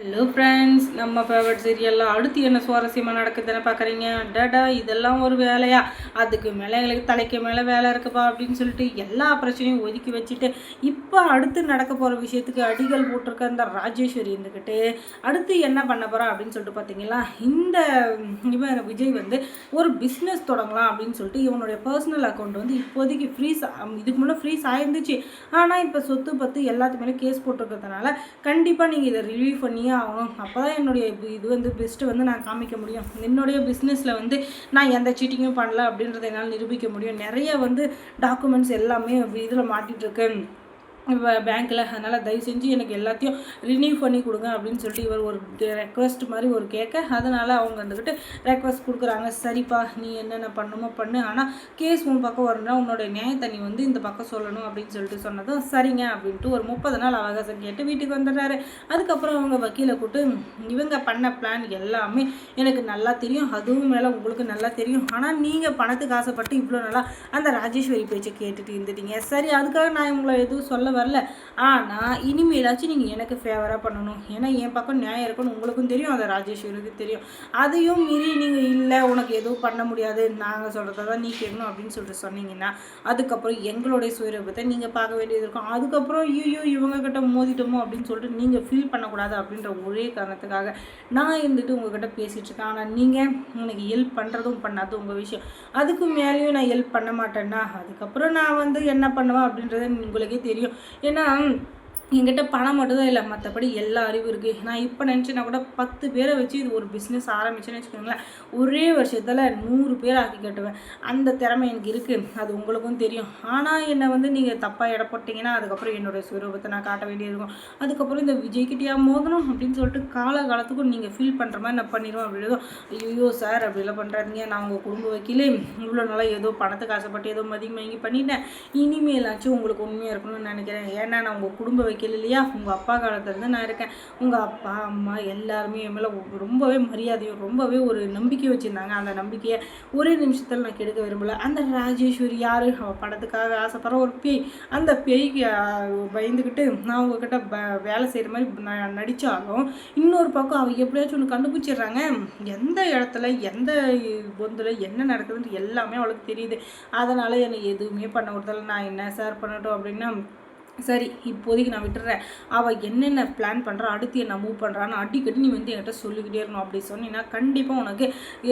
Hello friends நம்ம favourite சீரியல்லாம் அடுத்து என்ன சுவாரஸ்யமாக நடக்குதுன்னு பார்க்குறீங்க? டடா இதெல்லாம் ஒரு வேலையா? அதுக்கு மேலே எங்களுக்கு தலைக்கு மேலே வேலை இருக்குப்பா அப்படின்னு சொல்லிட்டு எல்லா பிரச்சனையும் ஒதுக்கி வச்சுட்டு இப்போ அடுத்து நடக்க போகிற விஷயத்துக்கு அடிகள் போட்டிருக்க இந்த ராஜேஸ்வரி இருந்துக்கிட்டு அடுத்து என்ன பண்ண போகிறா அப்படின்னு சொல்லிட்டு பார்த்தீங்களா? இந்த இவன் விஜய் வந்து ஒரு பிஸ்னஸ் தொடங்கலாம் அப்படின்னு சொல்லிட்டு இவனுடைய பர்சனல் அக்கௌண்ட் வந்து இப்போதைக்கு ஃப்ரீஸ் இதுக்கு முன்னே ஃப்ரீஸ் ஆயிருந்துச்சு ஆனால் இப்போ சொத்து பத்து எல்லாத்துக்குமே கேஸ் போட்டிருக்கிறதுனால கண்டிப்பாக நீங்கள் இதை ரிலீவ் பண்ணி பண்ணியே ஆகணும். அப்போ தான் என்னுடைய இது வந்து பெஸ்ட்டு வந்து நான் காமிக்க முடியும். என்னுடைய பிஸ்னஸில் வந்து நான் எந்த சீட்டிங்கும் பண்ணல அப்படின்றத என்னால் நிரூபிக்க முடியும். நிறைய வந்து டாக்குமெண்ட்ஸ் எல்லாமே இதில் மாட்டிகிட்ருக்கு பேங்க்கில் அதனால் தயவு செஞ்சு எனக்கு எல்லாத்தையும் ரினியூ பண்ணி கொடுங்க அப்படின்னு சொல்லிட்டு இவர் ஒரு ரெக்வஸ்ட் மாதிரி ஒரு கேட்க அதனால் அவங்க வந்துக்கிட்டு ரெக்வஸ்ட் கொடுக்குறாங்க. சரிப்பா நீ என்னென்ன பண்ணுமோ பண்ணு. ஆனால் கேஸ் உன் பக்கம் வரணும்னா உன்னோட நியாயத்தனி வந்து இந்த பக்கம் சொல்லணும் அப்படின்னு சொல்லிட்டு சொன்னதும் சரிங்க அப்படின்ட்டு ஒரு முப்பது நாள் அவகாசம் கேட்டு வீட்டுக்கு வந்துடுறாரு. அதுக்கப்புறம் அவங்க வக்கீலை கூட்டு இவங்க பண்ண பிளான் எல்லாமே எனக்கு நல்லா தெரியும். அதுவும் மேலே உங்களுக்கு நல்லா தெரியும். ஆனால் நீங்கள் பணத்துக்கு ஆசைப்பட்டு இவ்வளோ நல்லா அந்த ராஜேஸ்வரி பேச்சை கேட்டுட்டு இருந்துட்டீங்க. சரி அதுக்காக நான் உங்களை எதுவும் சொல்ல வரல. ஆனால் இனிமேலாச்சும் நீங்கள் எனக்கு ஃபேவராக பண்ணணும். ஏன்னா என் பக்கம் நியாயம் இருக்குன்னு உங்களுக்கும் தெரியும். அதை ராஜேஸ்வரிக்கும் தெரியும். அதையும் மீறி நீங்கள் இல்லை உனக்கு எதுவும் பண்ண முடியாது. நாங்கள் சொல்கிறத தான் நீ கேட்கணும் அப்படின்னு சொல்லிட்டு சொன்னீங்கன்னா அதுக்கப்புறம் எங்களுடைய சுயரூபத்தை நீங்கள் பார்க்க வேண்டியது இருக்கும். அதுக்கப்புறம் ஐயோ இவங்க கிட்ட மோதிட்டோமோ அப்படின்னு சொல்லிட்டு நீங்கள் ஃபீல் பண்ணக்கூடாது அப்படின்ற ஒரே காரணத்துக்காக நான் இருந்துட்டு உங்ககிட்ட பேசிகிட்டு இருக்கேன். ஆனால் நீங்கள் எனக்கு ஹெல்ப் பண்ணுறதும் பண்ணாது உங்கள் விஷயம். அதுக்கு மேலேயும் நான் ஹெல்ப் பண்ண மாட்டேன்னா அதுக்கப்புறம் நான் வந்து என்ன பண்ணுவேன் அப்படின்றது உங்களுக்கே தெரியும். ஏன்னா என்கிட்ட பணம் மட்டும்தான் இல்லை மற்றபடி எல்லா அறிவும் இருக்குது நான் இப்போ நினச்சேன்னா கூட பத்து பேரை வச்சு இது ஒரு பிஸ்னஸ் ஆரம்பிச்சேன்னு வச்சுக்கோங்களேன். ஒரே வருஷத்தில் நூறு பேர் ஆக்கி கட்டுவேன். அந்த திறமை எனக்கு இருக்குது அது உங்களுக்கும் தெரியும். ஆனால் என்னை வந்து நீங்கள் தப்பாக இட போட்டிங்கன்னா அதுக்கப்புறம் என்னுடைய சுரூபத்தை நான் காட்ட வேண்டியது இருக்கும். அதுக்கப்புறம் இந்த விஜய்கிட்டயா மோதணும் அப்படின்னு சொல்லிட்டு காலகாலத்துக்கும் நீங்கள் ஃபீல் பண்ணுற மாதிரி நான் பண்ணிடுவோம் அப்படின்றதும் ஐயோ சார் அப்படிலாம் பண்ணுறாதீங்க நான் உங்கள் குடும்ப வைக்கலே. இவ்வளோ நாளாக ஏதோ பணத்துக்கு ஆசைப்பட்டு ஏதோ மதியம் வாங்கி பண்ணிட்டேன். இனிமேலாச்சும் உங்களுக்கு உண்மையாக இருக்கணும்னு நினைக்கிறேன். ஏன்னா நான் உங்கள் குடும்ப வைக்க வைக்கல இல்லையா உங்கள் அப்பா காலத்துலேருந்து நான் இருக்கேன். உங்கள் அப்பா அம்மா எல்லாருமே என் மேலே ரொம்பவே மரியாதையும் ரொம்பவே ஒரு நம்பிக்கை வச்சுருந்தாங்க. அந்த நம்பிக்கையை ஒரே நிமிஷத்தில் நான் கெடுக்க விரும்பல. அந்த ராஜேஸ்வரி யார்? அவள் படத்துக்காக ஆசைப்படுற ஒரு பேய். அந்த பேய்க்கு பயந்துக்கிட்டு நான் உங்ககிட்ட வேலை செய்கிற மாதிரி நான் நடித்தாலும் இன்னொரு பக்கம் அவள் எப்படியாச்சும் ஒன்று கண்டுபிடிச்சிடுறாங்க. எந்த இடத்துல எந்த பொந்தில் என்ன நடக்குதுன்னு எல்லாமே அவளுக்கு தெரியுது. அதனால் எனக்கு எதுவுமே பண்ண விடுதலை நான் என்ன சார் பண்ணட்டும் அப்படின்னா சரி இப்போதைக்கு நான் விட்டுறேன். அவள் என்னென்ன பிளான் பண்ணுறா அடுத்து என்ன மூவ் பண்ணுறான்னு அடிக்கடி நீ வந்து என்கிட்ட சொல்லிக்கிட்டே இருக்கணும். அப்படி சொன்னீங்கன்னா கண்டிப்பாக உனக்கு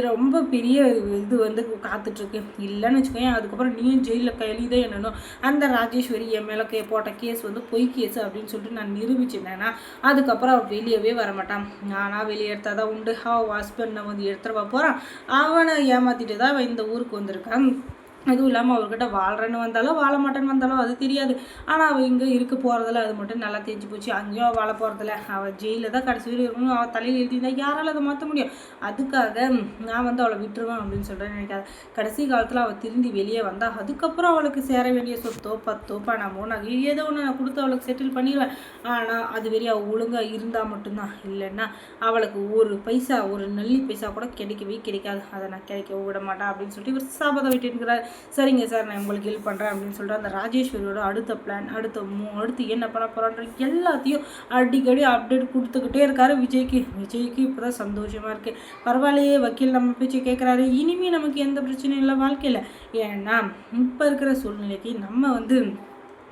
ரொம்ப பெரிய இது வந்து காத்துட்ருக்கு. இல்லைன்னு வச்சுக்கோங்க அதுக்கப்புறம் நீயும் ஜெயிலில் கையிலே என்னணும் அந்த ராஜேஸ்வரி என் மேலே கே போட்ட கேஸ் வந்து பொய் கேஸ் அப்படின்னு சொல்லிட்டு நான் நிரூபிச்சிருந்தேன்னா அதுக்கப்புறம் அவள் வெளியவே வரமாட்டான். நானாக வெளியே எடுத்தால் தான் உண்டு. அவள் ஹஸ்பண்டை வந்து எடுத்துகிட்டு போகிறான் அவனை ஏமாற்றிட்டு தான் இந்த ஊருக்கு வந்திருக்கான். அதுவும் இல்லாமல் அவர்கிட்ட வாழ்கிறேன்னு வந்தாலும் வாழ மாட்டேன்னு வந்தாலும் அது தெரியாது. ஆனால் அவள் இங்கே இருக்க போகிறதில்ல அது மட்டும் நல்லா தெரிஞ்சு போச்சு. அங்கேயும் வாழ போகிறதில்ல அவள் ஜெயிலில் தான் கடைசி வரையும் இருக்கணும். அவள் தலையில் எழுதியிருந்தா யாரால் அதை மாற்ற முடியும்? அதுக்காக நான் வந்து அவளை விட்டுருவேன் அப்படின்னு சொல்கிறேன் நினைக்காது. கடைசி காலத்தில் அவள் திரும்பி வெளியே வந்தால் அதுக்கப்புறம் அவளுக்கு சேர வேண்டிய சொத்தோ பத்தோ பணமோ நான் ஏதோ ஒன்று நான் கொடுத்து அவளுக்கு செட்டில் பண்ணிடுவேன் ஆனால் அது வரையும் அவள் ஒழுங்காக இருந்தால் மட்டும்தான். இல்லைன்னா அவளுக்கு ஒரு பைசா ஒரு நல்லி பைசா கூட கிடைக்கவே கிடைக்காது. அதை நான் கிடைக்கவே விட மாட்டேன் அப்படின்னு சொல்லிட்டு இவர் சாபத்தை விட்டுருக்கிறார் சரிங்க சார் நான் உங்களுக்கு ஹெல்ப் பண்ணுறேன் அப்படின்னு சொல்லிட்டு அந்த ராஜேஸ்வரியோட அடுத்த பிளான் அடுத்த மூ அடுத்து என்ன பண்ண போகிறான்ற எல்லாத்தையும் அடிக்கடி அப்டேட் கொடுத்துக்கிட்டே இருக்காரு விஜய்க்கு. விஜய்க்கு இப்போ தான் சந்தோஷமாக இருக்குது பரவாயில்லையே வக்கீல் நம்ம பேச்சு கேட்குறாரு இனிமேல் நமக்கு எந்த பிரச்சனையும் இல்லை வாழ்க்கையில். ஏன்னா இப்போ இருக்கிற சூழ்நிலைக்கு நம்ம வந்து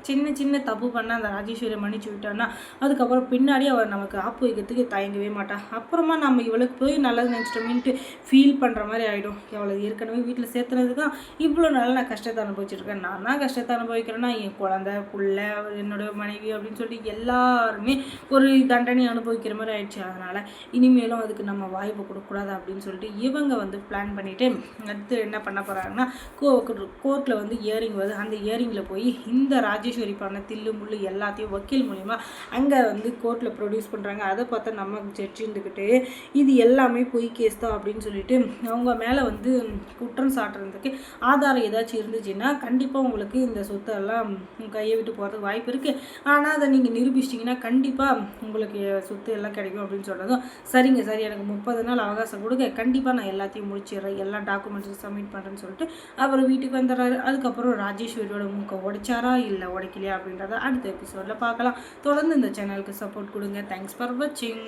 சின்ன சின்ன தப்பு பண்ணால் அந்த ராஜேஸ்வரி மன்னிச்சு விட்டான்னா அதுக்கப்புறம் பின்னாடி அவர் நமக்கு ஆப்பு வைக்கிறதுக்கு தயங்கவே மாட்டான் அப்புறமா நம்ம இவளுக்கு போய் நல்லது நினச்சிட்டோமேன்ட்டு ஃபீல் பண்ணுற மாதிரி ஆகிடும் இவளை ஏற்கனவே வீட்டில் சேர்த்துனது தான் இவ்வளோ நாள் நான் கஷ்டத்தை அனுபவிச்சிருக்கேன். நான் தான் கஷ்டத்தை அனுபவிக்கிறேன்னா என் குழந்த பிள்ளை என்னோட மனைவி அப்படின்னு சொல்லிட்டு எல்லாருமே ஒரு தண்டனை அனுபவிக்கிற மாதிரி ஆயிடுச்சு. அதனால் இனிமேலும் அதுக்கு நம்ம வாய்ப்பு கொடுக்கக்கூடாது அப்படின்னு சொல்லிட்டு இவங்க வந்து பிளான் பண்ணிவிட்டு அடுத்து என்ன பண்ண போகிறாங்கன்னா கோ கோர்ட்டில் வந்து இயரிங் வருது. அந்த இயரிங்கில் போய் இந்த ராஜேஷ் ராஜேஸ்வரி தில்லு முள்ளு எல்லாத்தையும் வக்கீல் மூலிமா அங்கே வந்து கோர்ட்டில் ப்ரொடியூஸ் பண்ணுறாங்க அதை பார்த்தா நம்ம ஜட்ஜி இருந்துக்கிட்டு இது எல்லாமே பொய் கேஸ் தான் அப்படின்னு சொல்லிட்டு அவங்க மேலே வந்து குற்றம் சாட்டுறதுக்கு ஆதாரம் ஏதாச்சும் இருந்துச்சுன்னா கண்டிப்பாக உங்களுக்கு இந்த சொத்தெல்லாம் கையை விட்டு போகிறதுக்கு வாய்ப்பு இருக்குது ஆனால் அதை நீங்கள் நிரூபிச்சிட்டிங்கன்னா கண்டிப்பாக உங்களுக்கு சொத்து எல்லாம் கிடைக்கும் அப்படின்னு சொன்னதும் சரிங்க சார் எனக்கு முப்பது நாள் அவகாசம் கொடுங்க. கண்டிப்பாக நான் எல்லாத்தையும் முடிச்சிடுறேன். எல்லா டாக்குமெண்ட்ஸும் சப்மிட் பண்ணுறேன்னு சொல்லிட்டு அவர் வீட்டுக்கு வந்துடுறாரு. அதுக்கப்புறம் ராஜேஸ்வரியோட மூக்கை உடைச்சாரா இல்லை உடை கிடைக்கலையா அப்படின்றத அடுத்த எபிசோடில் பார்க்கலாம். தொடர்ந்து இந்த சேனலுக்கு சப்போர்ட் கொடுங்க. தேங்க்ஸ் ஃபார் வாட்சிங்